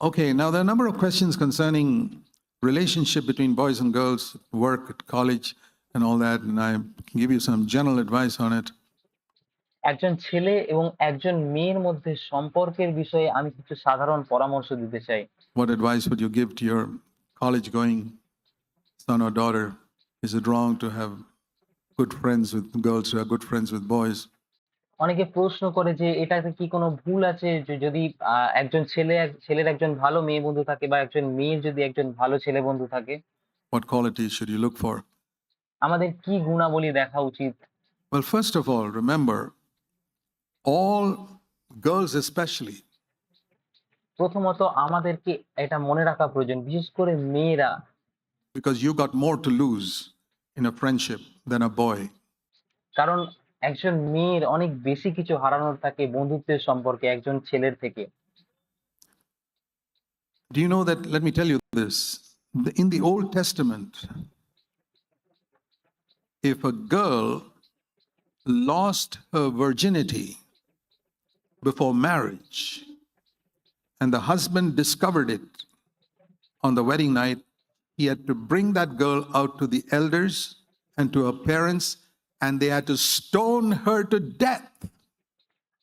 Okay, now there are a number of questions concerning relationship between boys and girls, work at college, and all that, and I can give you some general advice on it. একজন ছেলে এবং একজন মেয়ের মধ্যে সম্পর্কের বিষয়ে আমি কিছু সাধারণ পরামর্শ দিতে চাই What advice would you give to your college-going son or daughter? Is it wrong to have good friends with girls who are good friends with boys? অনেকে প্রশ্ন করে যে এটাতে কি কোনো ভুল আছে যে যদি আহ, একজন ছেলে এক- ছেলের একজন ভালো মেয়ে বন্ধু থাকে বা একজন মেয়ের যদি একজন ভালো ছেলে বন্ধু থাকে What qualities should you look for? আমাদের কি গুণাবলী দেখা উচিত Well, first of all, remember, all girls especially প্রথমত আমাদেরকে এটা মনে রাখা প্রয়োজন বিশেষ করে মেয়েরা because you got more to lose in a friendship than a boy. কারণ একজন মেয়ের অনেক বেশি কিছু হারানোর থাকে বন্ধুত্বের সম্পর্কে একজন ছেলের থেকে Do you know that? Let me tell you this. The- In the Old Testament, if a girl lost her virginity before marriage and the husband discovered it on the wedding night, he had to bring that girl out to the elders and to her parents, and they had to stone her to death.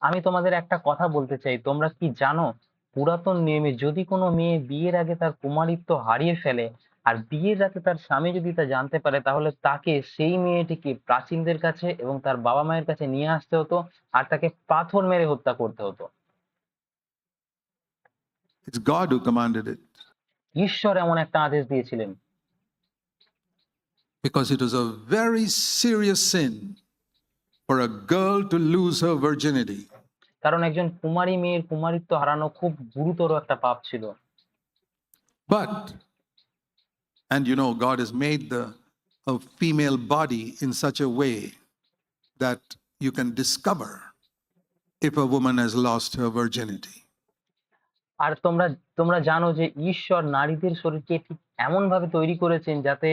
আমি তোমাদের একটা কথা বলতে চাই তোমরা কি জানো পুরাতন নিয়মে যদি কোনো মেয়ে বিয়ের আগে তার কুমারিত্ব হারিয়ে ফেলে আর বিয়ের রাতে তার স্বামী যদি তা জানতে পারে তাহলে তাকে সেই মেয়েটিকে প্রাচীনদের কাছে এবং তার বাবা মায়ের কাছে নিয়ে আসতে হতো আর তাকে পাথর মেরে হত্যা করতে হতো। It's God who commanded it. ঈশ্বর এমন একটা আদেশ দিয়েছিলেন। Because it was a very serious sin for a girl to lose her virginity. কারণ একজন কুমারী মেয়ের কুমারিত্ব হারানো খুব গুরুতর একটা পাপ ছিল But, and you know, God has made the a female body in such a way that you can discover if a woman has lost her virginity. আর তোমরা তোমরা জানো যে ঈশ্বর নারীদের শরীরকে ঠিক এমন ভাবে তৈরি করেছেন যাতে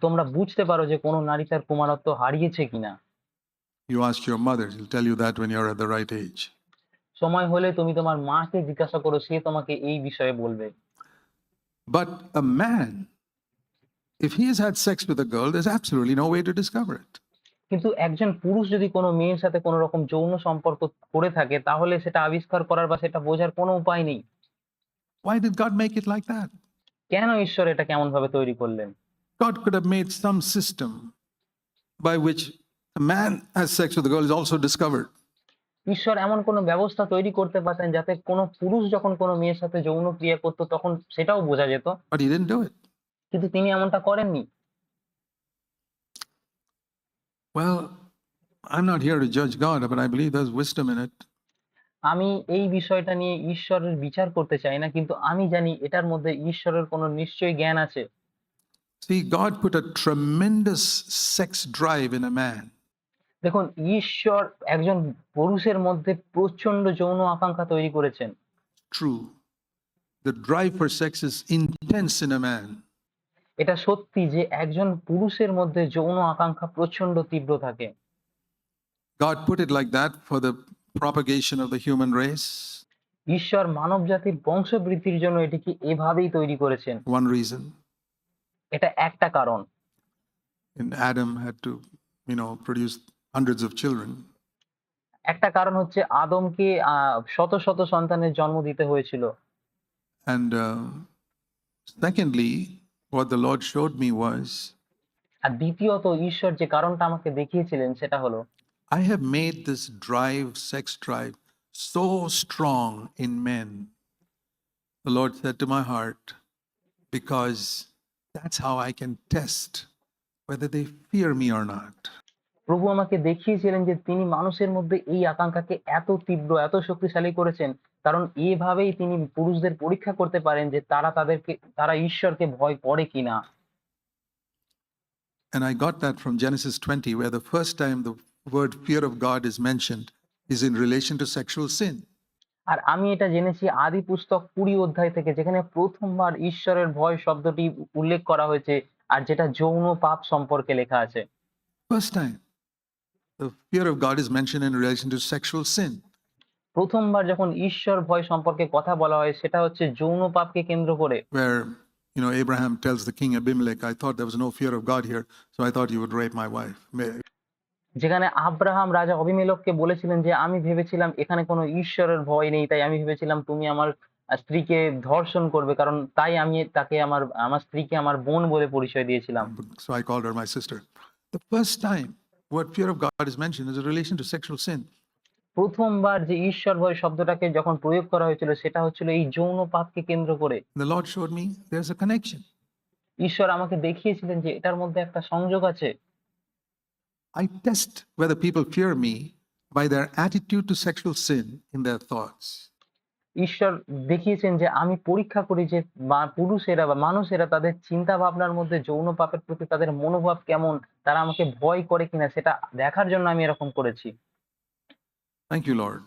তোমরা বুঝতে পারো যে কোনো নারী তার কুমারত্ব হারিয়েছে কিনা You ask your mother, she'll tell you that when you're at the right age. সময় হলে তুমি তোমার মাকে জিজ্ঞাসা করো সে তোমাকে এই বিষয়ে বলবে But a man, if he has had sex with a girl, there's absolutely no way to discover it. কিন্তু একজন পুরুষ যদি কোনো মেয়ের সাথে কোনো রকম যৌন সম্পর্ক করে থাকে তাহলে সেটা আবিষ্কার করার বা সেটা বোঝার কোনো উপায় নেই Why did God make it like that? কেন ঈশ্বর এটা কেমন ভাবে তৈরি করলেন God could have made some system by which a man has sex with a girl is also discovered. ঈশ্বর এমন কোন ব্যবস্থা তৈরি করতে পারতেন যাতে কোন পুরুষ যখন কোন মেয়ের সাথে যৌন ক্রিয়া করত তখন সেটাও বোঝা যেত। কিন্তু তিনি এমনটা করেননি। Well i'm not here to judge god but i আমি এই বিষয়টা নিয়ে ঈশ্বরের বিচার করতে চাই না কিন্তু আমি জানি এটার মধ্যে ঈশ্বরের কোন নিশ্চয় জ্ঞান আছে। See, a tremendous sex drive in a দেখুন ঈশ্বর একজন পুরুষের মধ্যে প্রচণ্ড যৌন আকাঙ্ক্ষা তৈরি করেছেন। True the drive for sex is intense in a এটা সত্যি যে একজন পুরুষের মধ্যে যৌন আকাঙ্ক্ষা প্রচণ্ড তীব্র থাকে। God put it like that for the propagation of the human race ঈশ্বর মানবজাতির বংশবৃদ্ধির জন্য এটিকে এভাবেই তৈরি করেছেন। ওয়ান রিজন এটা একটা কারণ And Adam had to, you know, produce hundreds of children. একটা কারণ হচ্ছে আদমকে আহ শত শত সন্তানের জন্ম দিতে হয়েছিল And uh, secondly, what the Lord showed me was আর দ্বিতীয়ত ঈশ্বর যে কারণটা আমাকে দেখিয়েছিলেন সেটা হলো I have made this drive, sex drive, so strong in men. The Lord said to my heart, because that's how I can test whether they fear me or not. প্রভু আমাকে দেখিয়েছিলেন যে তিনি মানুষের মধ্যে এই আকাঙ্ক্ষাকে এত তীব্র এত শক্তিশালী করেছেন কারণ এভাবেই তিনি পুরুষদের পরীক্ষা করতে পারেন যে তারা তাদেরকে তারা ঈশ্বরকে ভয় করে কিনা And I got that from Genesis 20, where the first time the word fear of God is mentioned is in relation to sexual sin. আর আমি এটা জেনেছি আদি পুস্তক কুড়ি অধ্যায় থেকে যেখানে প্রথমবার ঈশ্বরের ভয় শব্দটি উল্লেখ করা হয়েছে আর যেটা যৌন পাপ সম্পর্কে লেখা আছে। প্রথমবার যখন ঈশ্বর ভয় সম্পর্কে কথা বলা হয় সেটা হচ্ছে যৌন পাপকে কেন্দ্র করে। You know, Abraham tells the king Abimelech, I thought there was no fear of God here, so I thought you. যেখানে আব্রাহাম রাজা অবিমেলককে বলেছিলেন যে আমি ভেবেছিলাম এখানে কোনো ঈশ্বরের ভয় নেই তাই আমি ভেবেছিলাম তুমি আমার স্ত্রীকে ধর্ষণ করবে কারণ তাই আমি তাকে আমার আমার স্ত্রীকে আমার বোন বলে পরিচয় দিয়েছিলাম So I called her my sister. The first time word fear of God is mentioned is in relation to sexual sin. প্রথমবার যে ঈশ্বর ভয় শব্দটাকে যখন প্রয়োগ করা হয়েছিল সেটা হচ্ছিল এই যৌন পাপকে কেন্দ্র করে The Lord showed me there's a connection. ঈশ্বর আমাকে দেখিয়েছিলেন যে এটার মধ্যে একটা সংযোগ আছে I test whether people fear me by their attitude to sexual sin in their thoughts. ঈশ্বর দেখিয়েছেন যে আমি পরীক্ষা করি যে পুরুষেরা বা মানুষেরা তাদের চিন্তা ভাবনার মধ্যে যৌন পাপের প্রতি তাদের মনোভাব কেমন তারা আমাকে ভয় করে কিনা সেটা দেখার জন্য আমি এরকম করেছি Thank you, Lord.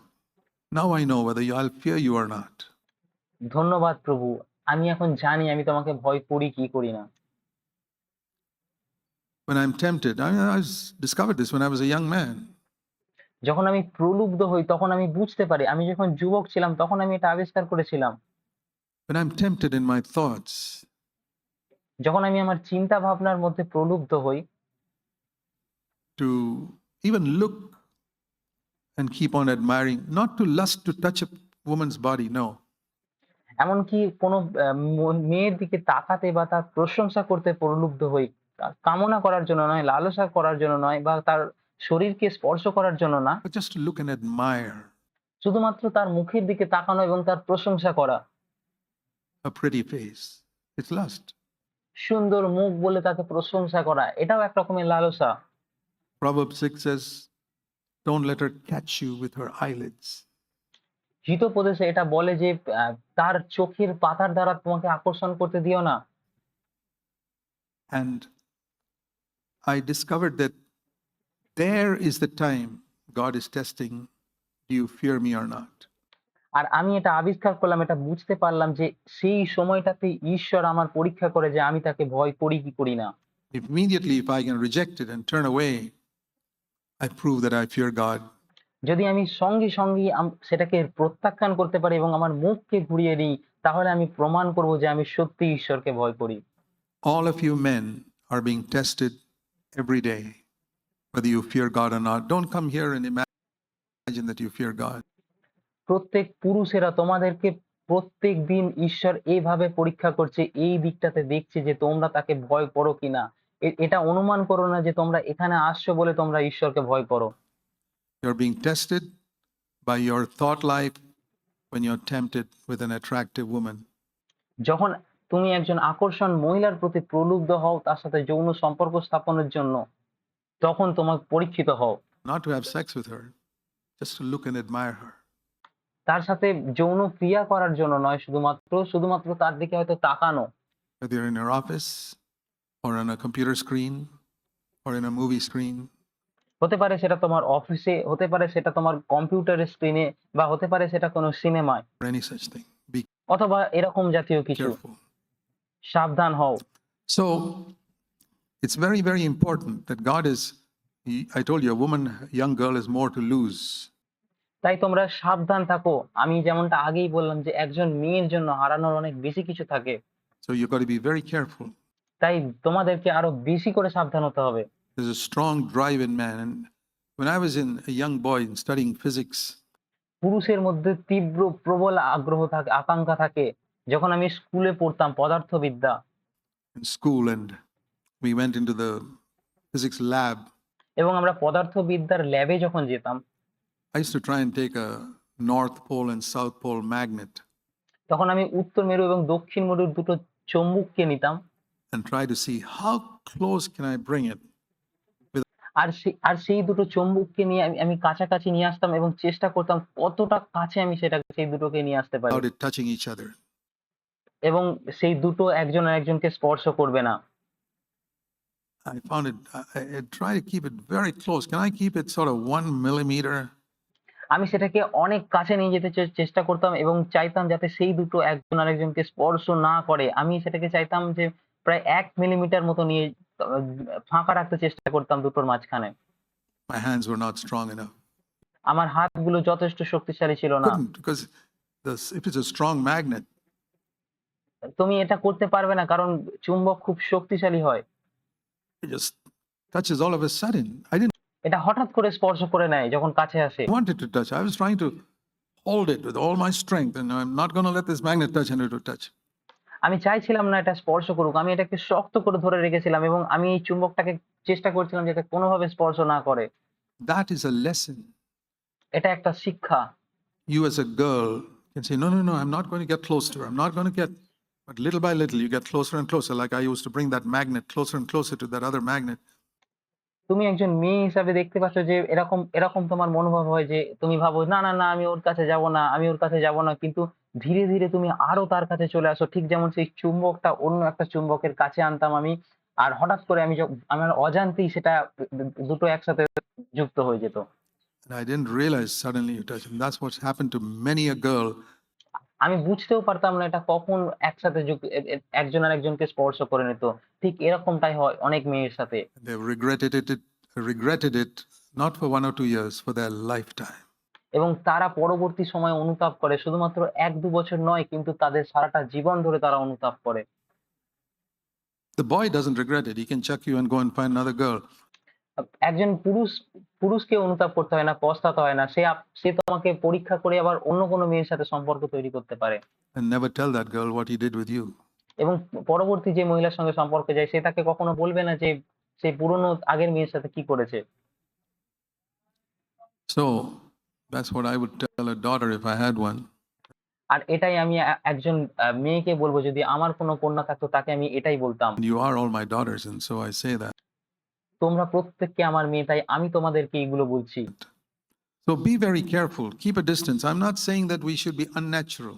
Now I know whether I'll fear you or not. ধন্যবাদ প্রভু আমি এখন জানি আমি তোমাকে ভয় করি কি করি না When I'm tempted, I, mean, I discovered this when I was a young man. যখন আমি প্রলুব্ধ হই তখন আমি বুঝতে পারি আমি যখন যুবক ছিলাম তখন আমি এটা আবিষ্কার করেছিলাম When I'm tempted in my thoughts, যখন আমি আমার চিন্তা ভাবনার মধ্যে প্রলুব্ধ হই to even look and keep on admiring, not to lust to touch a woman's body, no. এমনকি কোনো মেয়ের দিকে তাকাতে বা তার প্রশংসা করতে প্রলুব্ধ হই কামনা করার জন্য নয় লালসা করার জন্য নয় বা তার শরীরকে স্পর্শ করার জন্য না শুধুমাত্র তার মুখের দিকে তাকানো এবং তার প্রশংসা করা a pretty face. It's lust. সুন্দর মুখ বলে তাকে প্রশংসা করা এটাও এক রকমের লালসা Proverbs 6 says, Don't let her catch you with her eyelids. হিতোপদেশে এটা বলে যে তার চোখের পাতার দ্বারা তোমাকে আকর্ষণ করতে দিও না And I discovered that there is the time God is testing do you fear me or not? আর আমি এটা আবিষ্কার করলাম এটা বুঝতে পারলাম যে সেই সময়টাতে ঈশ্বর আমার পরীক্ষা করে যে আমি তাকে ভয় করি কি করি না Immediately, if I can reject it and turn away, I prove that I fear God. যদি আমি সঙ্গে সঙ্গে সেটাকে প্রত্যাখ্যান করতে পারি এবং আমার মুখকে ঘুরিয়ে দিই তাহলে আমি প্রমাণ করব যে আমি সত্যি ঈশ্বরকে ভয় করি All of you men are being tested every day, whether you fear God or not. Don't come here and imagine that you fear God. প্রত্যেক পুরুষেরা তোমাদেরকে প্রত্যেক দিন ঈশ্বর এইভাবে পরীক্ষা করছে এই দিকটাতে দেখছে যে তোমরা তাকে ভয় করো কিনা এ- এটা অনুমান করো না যে তোমরা এখানে আসছো বলে তোমরা ঈশ্বরকে ভয় করো You're being tested by your thought life when you're tempted with an attractive woman. যখন তুমি একজন আকর্ষণ মহিলার প্রতি প্রলুব্ধ হও তার সাথে যৌন সম্পর্ক স্থাপনের জন্য। তখন তোমার পরীক্ষিত হও। Not to have sex with her, just to look and admire her. তার সাথে যৌন ক্রিয়া করার জন্য নয় শুধুমাত্র শুধুমাত্র তার দিকে হয়তো তাকানো। Whether in your office or on a computer screen or in a movie screen, হতে পারে সেটা তোমার অফিসে হতে পারে সেটা তোমার কম্পিউটারের স্ক্রিনে বা হতে পারে সেটা কোনো সিনেমায়। অথবা এরকম জাতীয় কিছু. সাবধান হও। So it's very very important that God is I told you women young girl is more to lose তাই তোমরা সাবধান থাকো। আমি যেমনটা আগেই বললাম যে একজন মেয়ের জন্য হারানোর অনেক বেশি কিছু থাকে। So you got to be very careful তাই তোমাদেরকে আরও বেশি করে সাবধান হতে হবে। Is a strong drive in man when i was in a young boy studying physics পুরুষের মধ্যে তীব্র প্রবল আগ্রহ থাকে আকাঙ্ক্ষা থাকে। যখন আমি স্কুলে পড়তাম পদার্থবিদ্যা। School and we went into the physics lab এবং আমরা পদার্থবিদ্যার ল্যাবে যখন যেতাম। I use to try and take a north pole and south pole magnet তখন আমি উত্তর মেরু এবং দক্ষিণ মেরুর দুটো চুম্বককে নিতাম। And try to see how close can I bring it আর সেই আর সেই দুটো চুম্বককে নিয়ে আমি আমি কাছাকাছি নিয়ে আসতাম এবং চেষ্টা করতাম কতটা কাছে আমি সেটা সেই দুটোকে নিয়ে আসতে পারি। টাচিং ইচ আদার এবং সেই দুটো একজন আরেকজনকে স্পর্শ করবে না I found it, I, I try to keep it very close. Can I keep it sort of one millimeter? আমি সেটাকে অনেক কাছে নিয়ে যেতে চেষ্টা করতাম এবং চাইতাম যাতে সেই দুটো একজন আরেকজনকে স্পর্শ না করে আমি সেটাকে চাইতাম যে প্রায় এক মিলিমিটার মতো নিয়ে ফাঁকা রাখতে চেষ্টা করতাম দুটোর মাঝখানে My hands were not strong enough. আমার হাতগুলো যথেষ্ট শক্তিশালী ছিল না because this, if it's a strong magnet, তুমি এটা করতে পারবে না কারণ চুম্বক খুব শক্তিশালী হয়। এটা হঠাৎ করে স্পর্শ করে নেয় যখন কাছে আসে। আমি চাইছিলাম না এটা স্পর্শ করুক আমি এটাকে শক্ত করে ধরে রেখেছিলাম এবং আমি এই চুম্বকটাকে চেষ্টা করছিলাম যাতে কোনোভাবে স্পর্শ না করে। দ্যাট ইজ আ লেসন এটা একটা শিক্ষা। You as a girl can say no no no I am not going to get close to her I am not going to get But little by little, you get closer and closer. Like I used to bring that magnet closer and closer to that other magnet. তুমি একজন মেয়ে হিসাবে দেখতে পাচ্ছ যে এরকম এরকম তোমার মনোভাব হয় যে তুমি ভাবো না না না আমি ওর কাছে যাব না আমি ওর কাছে যাব না কিন্তু ধীরে ধীরে তুমি আরও তার কাছে চলে আসো ঠিক যেমন সেই চুম্বকটা অন্য একটা চুম্বকের কাছে আনতাম আমি আর হঠাৎ করে আমি আমার অজান্তেই সেটা দুটো একসাথে যুক্ত হয়ে যেত I didn't realize suddenly you touch. And that's what's happened to many a girl. আমি বুঝতেও পারতাম না এটা কখন একসাথে একজন আর একজনকে স্পর্শ করে নিত। ঠিক এরকমটাই হয় অনেক মেয়ের সাথে। Regretted it not for one or two years for এবং তারা পরবর্তী সময়ে অনুতাপ করে শুধুমাত্র এক দু বছর নয় কিন্তু তাদের সারাটা জীবন ধরে তারা অনুতাপ করে। The boy doesn't regret it. He can chuck you and go একজন পুরুষ পুরুষকে অনুতাপ করতে হয় না পস্তাতে হয় না সে সে তোমাকে পরীক্ষা করে আবার অন্য কোনো মেয়ের সাথে সম্পর্ক তৈরি করতে পারে And never tell that girl what he did with you. এবং পরবর্তী যে মহিলার সঙ্গে সম্পর্কে যায় সে তাকে কখনো বলবে না যে সে পুরনো আগের মেয়ের সাথে কি করেছে So that's what I would tell a daughter if I had one. আর এটাই আমি একজন মেয়েকে বলব যদি আমার কোনো কন্যা থাকতো তাকে আমি এটাই বলতাম And you are all my daughters, and so I say that. তোমরা প্রত্যেককে আমার মেয়ে তাই আমি তোমাদেরকে এইগুলো বলছি So be very careful. Keep a distance. I'm not saying that we should be unnatural.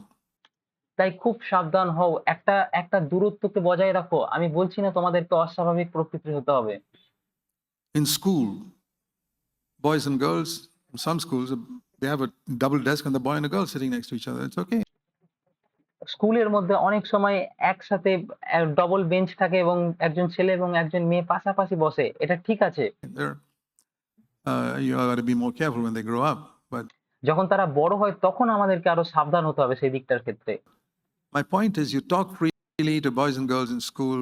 তাই খুব সাবধান হও একটা একটা দূরত্বকে বজায় রাখো আমি বলছি না তোমাদেরকে অস্বাভাবিক প্রকৃতির হতে হবে in school boys and girls some schools they have a double desk on the boy and girl sitting next to each other it's okay স্কুলের মধ্যে অনেক সময় একসাথে ডবল বেঞ্চ থাকে এবং একজন ছেলে এবং একজন মেয়ে পাশাপাশি বসে। এটা ঠিক আছে? Uh, যখন তারা বড় হয় তখন আমাদেরকে আরও সাবধান হতে হবে সেই দিকটার ক্ষেত্রে। My point is, you talk freely to boys and girls in school,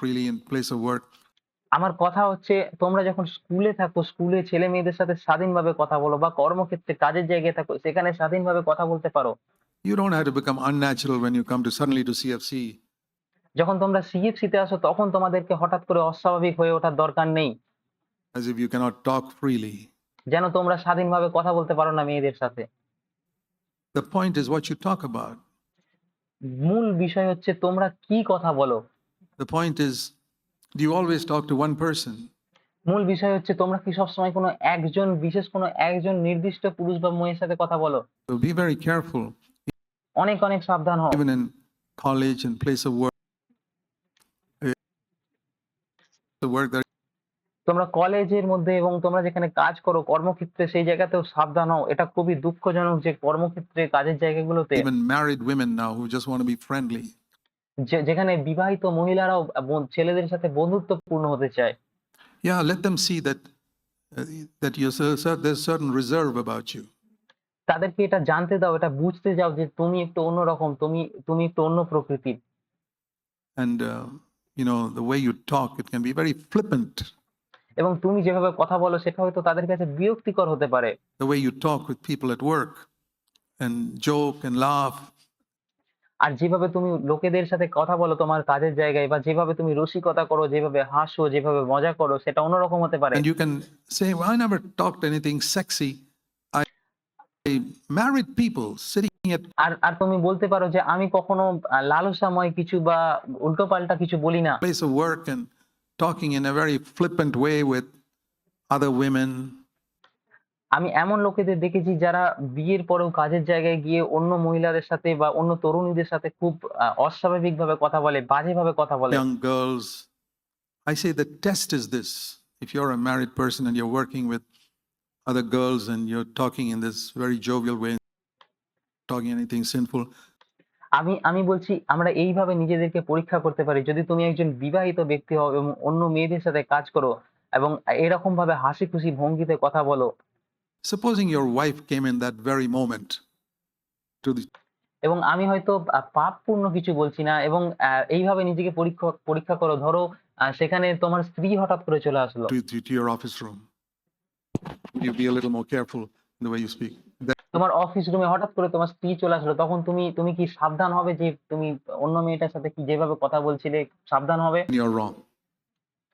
freely in place of work. আমার কথা হচ্ছে তোমরা যখন স্কুলে থাকো স্কুলে ছেলে মেয়েদের সাথে স্বাধীনভাবে কথা বলো বা কর্মক্ষেত্রে কাজের জায়গায় থাকো সেখানে স্বাধীনভাবে কথা বলতে পারো। You don't have to become unnatural when you come to suddenly to CFC. যখন তোমরা সিএফসি তে আসো তখন তোমাদেরকে হঠাৎ করে অস্বাভাবিক হয়ে ওঠার দরকার নেই as if you cannot talk freely. যেন তোমরা স্বাধীনভাবে কথা বলতে পারো না মেয়েদের সাথে The point is what you talk about. মূল বিষয় হচ্ছে তোমরা কি কথা বলো The point is, do you always talk to one person? মূল বিষয় হচ্ছে তোমরা কি সবসময় কোনো একজন বিশেষ কোনো একজন নির্দিষ্ট পুরুষ বা মেয়ের সাথে কথা বলো So be very careful, অনেক অনেক সাবধান হও। Even in college and place of work তোমরা কলেজের মধ্যে এবং তোমরা যেখানে কাজ করো কর্মক্ষেত্রে সেই জায়গাতেও সাবধান হও। এটা খুবই দুঃখজনক যে কর্মক্ষেত্রে কাজের জায়গাগুলোতে even married women now who just want to be friendly যেখানে বিবাহিত মহিলারাও ছেলেদের সাথে বন্ধুত্বপূর্ণ হতে চায়। Yeah let them see that that you sir there certain reserve about you তাদেরকে এটা জানতে দাও এটা বুঝতে যাও যে তুমি একটু অন্যরকম তুমি তুমি একটু অন্য প্রকৃতির And, uh, you know, the way you talk, it can be very flippant. এবং তুমি যেভাবে কথা বলো সেটা হয়তো তাদের কাছে বিরক্তিকর হতে পারে The way you talk with people at work and joke and laugh. আর যেভাবে তুমি লোকেদের সাথে কথা বলো তোমার কাজের জায়গায় বা যেভাবে তুমি রসিকতা করো যেভাবে হাসো যেভাবে মজা করো সেটা অন্যরকম হতে পারে And you can say, well, I never talked anything sexy. I, I married people sitting at আর আর তুমি বলতে পারো যে আমি কখনো লালসাময় কিছু বা উল্টোপাল্টা কিছু বলি না place of work and talking in a very flippant way with other women. আমি এমন লোকেদের দেখেছি যারা বিয়ের পরেও কাজের জায়গায় গিয়ে অন্য মহিলাদের সাথে বা অন্য তরুণীদের সাথে খুব অস্বাভাবিকভাবে কথা বলে বাজেভাবে কথা বলে young girls. I say the test is this. If you're a married person and you're working with other girls and you're talking in this very jovial way, talking anything sinful, আমি আমি বলছি আমরা এইভাবে নিজেদেরকে পরীক্ষা করতে পারি যদি তুমি একজন বিবাহিত ব্যক্তি হও এবং অন্য মেয়েদের সাথে কাজ করো এবং এরকম ভাবে হাসি খুশি ভঙ্গিতে কথা বলো Supposing your wife came in that very moment to the এবং আমি হয়তো পাপপূর্ণ কিছু বলছি না এবং এইভাবে নিজেকে পরীক্ষা পরীক্ষা করো। ধরো সেখানে তোমার স্ত্রী হঠাৎ করে চলে আসলো। to your office room. You be a little more careful in the way you speak. That তোমার অফিস রুমে হঠাৎ করে তোমার স্ত্রী চলে আসলো। তখন তুমি তুমি কি সাবধান হবে যে তুমি অন্য মেয়েটার সাথে কি যেভাবে কথা বলছিলে সাবধান হবে? you're wrong.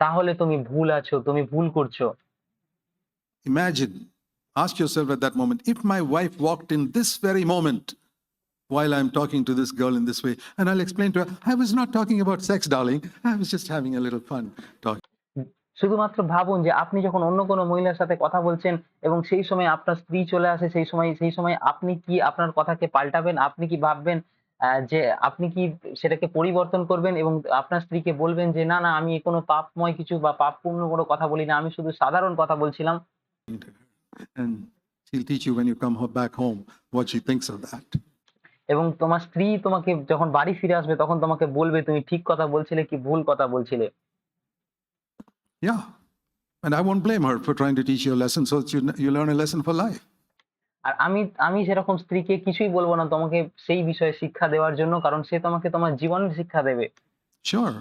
তাহলে তুমি ভুল আছো, তুমি ভুল করছো। Imagine, ask yourself at that moment, if my wife walked in this very moment while I'm talking to this girl in this way, and I'll explain to her, I was not talking about sex, darling. I was just having a little fun talking. শুধুমাত্র ভাবুন যে আপনি যখন অন্য কোনো মহিলার সাথে কথা বলছেন এবং সেই সময় আপনার স্ত্রী চলে আসে সেই সময় সেই সময় আপনি কি আপনার কথাকে পাল্টাবেন? আপনি কি ভাববেন যে আপনি কি সেটাকে পরিবর্তন করবেন এবং আপনার স্ত্রীকে বলবেন যে, "না, না আমি কোনো পাপময় কিছু বা পাপপূর্ণ কোনো কথা বলি না। আমি শুধু সাধারণ কথা বলছিলাম।" এবং তোমার স্ত্রী তোমাকে যখন বাড়ি ফিরে আসবে তখন তোমাকে বলবে তুমি ঠিক কথা বলছিলে কি ভুল কথা বলছিলে। Yeah. And I won't blame her for trying to teach you a lesson so that you, you learn a lesson for life. আর আমি আমি সেরকম স্ত্রীকে কিছুই বলব না তোমাকে সেই বিষয়ে শিক্ষা দেওয়ার জন্য কারণ সে তোমাকে তোমার জীবনের শিক্ষা দেবে। Sure.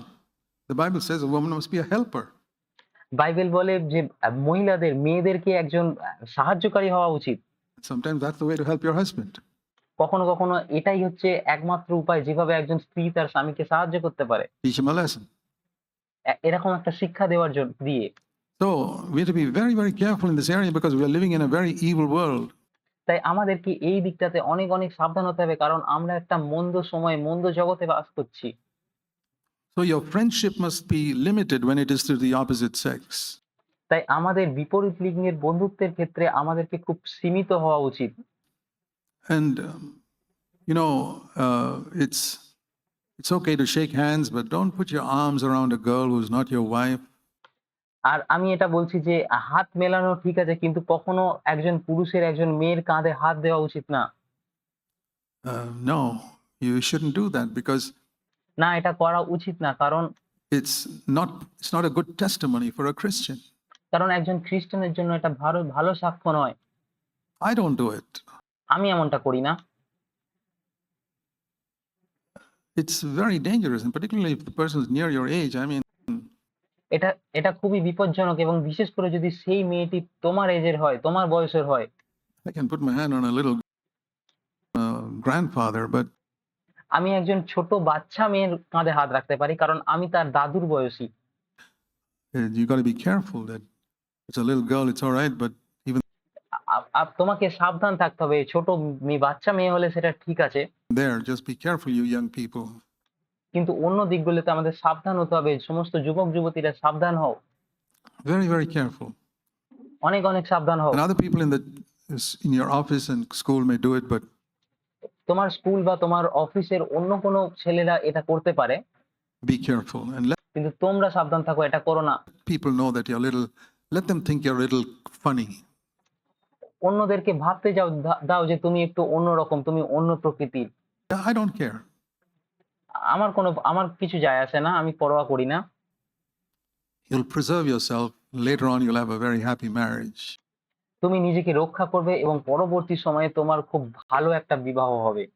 The Bible says a woman must be a helper. Bible বলে যে মহিলাদের মেয়েদেরকে একজন সাহায্যকারী হওয়া উচিত। Sometimes that's the way to help your husband. কখনো, কখনো এটাই হচ্ছে একমাত্র উপায় যেভাবে একজন স্ত্রী তার স্বামীকে সাহায্য করতে পারে। Teach him a lesson. এরকম একটা শিক্ষা দেওয়ার জন দিয়ে। So we have to be very, very careful in this area because we are living in a very evil world. তাই আমাদেরকে এই দিকটাতে অনেক, অনেক সাবধান হতে হবে কারণ আমরা একটা মন্দ সময়ে মন্দ জগতে বাস করছি। So your friendship must be limited when it is to the opposite sex. তাই আমাদের বিপরীত লিঙ্গের বন্ধুত্বের ক্ষেত্রে আমাদেরকে খুব সীমিত হওয়া উচিত। And um, you know, uh, it's it's okay to shake hands, but don't put your arms around a girl who's not your wife. আর আমি এটা বলছি যে হাত মেলানো ঠিক আছে কিন্তু কখনো একজন পুরুষের একজন মেয়ের কাঁধে হাত দেওয়া উচিত না। Uh, no, you shouldn't do that because না এটা করা উচিত না কারণ it's not it's not a good testimony for a Christian. কারণ একজন খ্রিস্টানের জন্য এটা ভালো ভালো সাক্ষ্য নয়। I don't do it. আমি এমনটা করি না। It's very dangerous, and particularly if the person is near your age. I mean, এটা এটা খুবই বিপজ্জনক এবং বিশেষ করে যদি সেই মেয়েটি তোমার এজের হয়, তোমার বয়সের হয়। I can put my hand on a little uh, grandfather, but আমি একজন ছোট বাচ্চা মেয়ের কাঁধে হাত রাখতে পারি কারণ আমি তার দাদুর বয়সী। uh, you got to be careful that it's a little girl. It's all right, but তোমাকে সাবধান থাকতে হবে। ছোট মেয়ে বাচ্চা মেয়ে হলে সেটা ঠিক আছে। there, just be careful, you young people. কিন্তু অন্য দিকগুলোতে আমাদের সাবধান হতে হবে। সমস্ত যুবক যুবতীরা সাবধান হও। Very, very careful. অনেক, অনেক সাবধান হও। And other people in the in your office and school may do it, but তোমার স্কুল বা তোমার অফিসের অন্য কোনো ছেলেরা এটা করতে পারে। be careful and let কিন্তু তোমরা সাবধান থাকো এটা করো না। people know that you're a little. Let them think you're a little funny. অন্যদেরকে ভাবতে যাও দাও যে তুমি একটু অন্যরকম, তুমি অন্য প্রকৃতির। আই ডোন্ট কেয়ার আমার কোনো আমার কিছু যায় আসে না। আমি পরোয়া করি না। You'll preserve yourself. Later on, you'll have a very happy marriage. তুমি নিজেকে রক্ষা করবে এবং পরবর্তী সময়ে তোমার খুব ভালো একটা বিবাহ হবে।